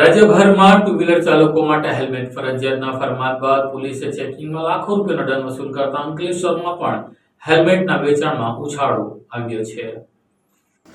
રાજ્યભરમાં two wheeler ચાલકો માટે હેલ્મેટ ફરજિયાતના ફરમાન બાદ પોલીસે ચેકિંગમાં લાખો રૂપિયાનો દંડ વસૂલ કરતા અંકલેશ્વરમાં પણ હેલ્મેટના વેચાણમાં ઉછાળો આવ્યો છે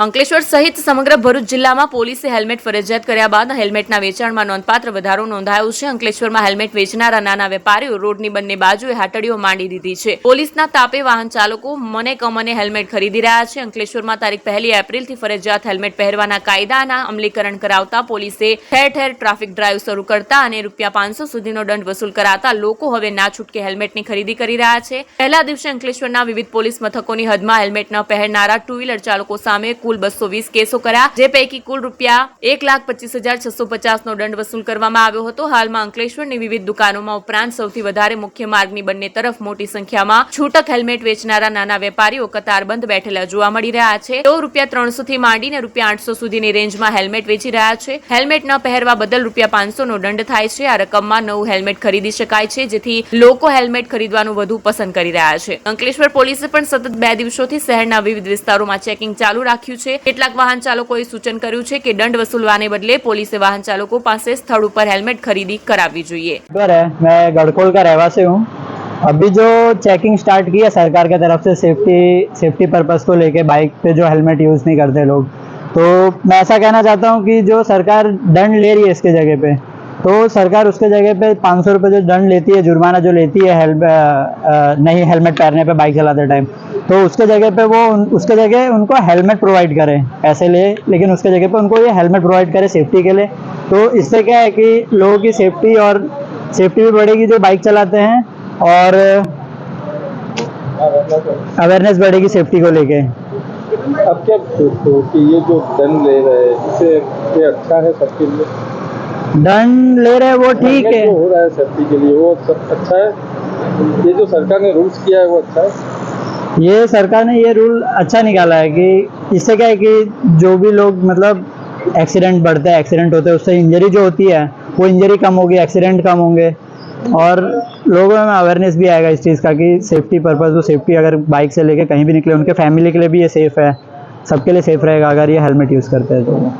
અંકલેશ્વર સહિત સમગ્ર ભરૂચ જિલ્લામાં પોલીસે હેલ્મેટ ફરજિયાત કર્યા બાદ હેલ્મેટના વેચાણમાં નોંધપાત્ર વધારો નોંધાયો છે અંકલેશ્વરમાં હેલ્મેટ વેચનારા નાના વેપારીઓ રોડની બંને બાજુએ હાટડીઓ માંડી દીધી છે પોલીસના તાપે વાહન ચાલકો મને કમને હેલ્મેટ ખરીદી રહ્યા છે અંકલેશ્વરમાં તારીખ પહેલી એપ્રિલથી ફરજિયાત હેલ્મેટ પહેરવાના કાયદાના અમલીકરણ કરાવતા પોલીસે ઠેર ઠેર ટ્રાફિક ડ્રાઈવ શરૂ કરતા અને રૂપિયા પાંચસો સુધીનો દંડ વસૂલ કરાતા લોકો હવે ના છૂટકે હેલ્મેટની ખરીદી કરી રહ્યા છે પહેલા દિવસે અંકલેશ્વરના વિવિધ પોલીસ મથકોની હદમાં હેલ્મેટ ન પહેરનારા ટુ વ્હીલર ચાલકો સામે કુલ બસો વીસ કેસો કર્યા જે પૈકી કુલ રૂપિયા એક લાખ પચીસ હજાર છસો પચાસ નો દંડ વસૂલ કરવામાં આવ્યો હતો હાલમાં અંકલેશ્વરની વિવિધ દુકાનોમાં ઉપરાંત સૌથી વધારે મુખ્ય માર્ગની બંને તરફ મોટી સંખ્યામાં છૂટક હેલ્મેટ વેચનારા નાના વેપારીઓ કતારબંધ બેઠેલા જોવા મળી રહ્યા છે તેઓ રૂપિયા ત્રણસો થી માંડીને રૂપિયા આઠસો સુધીની રેન્જમાં હેલ્મેટ વેચી રહ્યા છે હેલ્મેટ ન પહેરવા બદલ રૂપિયા પાંચસો નો દંડ થાય છે આ રકમમાં નવું હેલ્મેટ ખરીદી શકાય છે જેથી લોકો હેલ્મેટ ખરીદવાનું વધુ પસંદ કરી રહ્યા છે અંકલેશ્વર પોલીસે પણ સતત બે દિવસોથી શહેરના વિવિધ વિસ્તારોમાં ચેકિંગ ચાલુ રાખી છે કેટલાક વાહન ચાલકો એ સૂચન કર્યું છે કે દંડ વસૂલવાને બદલે પોલીસ વાહન ચાલકો પાસે સ્થળ ઉપર હેલ્મેટ ખરીદી કરાવવી જોઈએ દ્વારા મેં ગઢકોલ કા રહેવાસી હું અબી જો ચેકિંગ સ્ટાર્ટ કીયા સરકાર કે તરફ સે સેફ્ટી સેફ્ટી પર્પસ કો લેકે બાઇક પે જો હેલ્મેટ યુઝ નહી કરતા લોગ તો મેં એસા કહેના ચાહતા હું કે જો સરકાર દંડ લે રહી છે اس કે જગે પે તો સરકાર ઉસ કે જગે પે 500 રૂપિયો જો દંડ લેતી હે જુરમાના જો લેતી હે હેલ્મ નહીં હેલ્મેટ પહેરને પે બાઇક ચલાતે ટાઈમ तो उसके जगह पे वो उसके जगह उनको हेलमेट प्रोवाइड करें ऐसे ले लेकिन उसके जगह पे उनको ये हेलमेट प्रोवाइड करें सेफ्टी के लिए तो इससे क्या है कि लोगों की सेफ्टी और सेफ्टी भी बढ़ेगी जो बाइक चलाते हैं और अवेयरनेस बढ़ेगी सेफ्टी को लेके अब क्या सोचते हो कि ये जो डन ले रहे हैं इसे अच्छा है सबके लिए डन ले रहे हैं वो ठीक है हो रहा है सेफ्टी के लिए वो सब अच्छा है ये जो सरकार ने रूल्स किया है वो अच्छा है ये सरकार ने ये रूल अच्छा निकाला है कि इससे क्या है कि जो भी लोग मतलब एक्सीडेंट बढ़ते हैं एक्सीडेंट होते हैं उससे इंजरी जो होती है वो इंजरी कम होगी एक्सीडेंट कम होंगे और लोगों में अवेयरनेस भी आएगा इस चीज़ का कि सेफ्टी पर्पज़ वो सेफ्टी अगर बाइक से लेके कहीं भी निकले उनके फैमिली के लिए भी ये सेफ़ है सबके लिए सेफ़ रहेगा अगर ये हेलमेट यूज़ करते हैं तो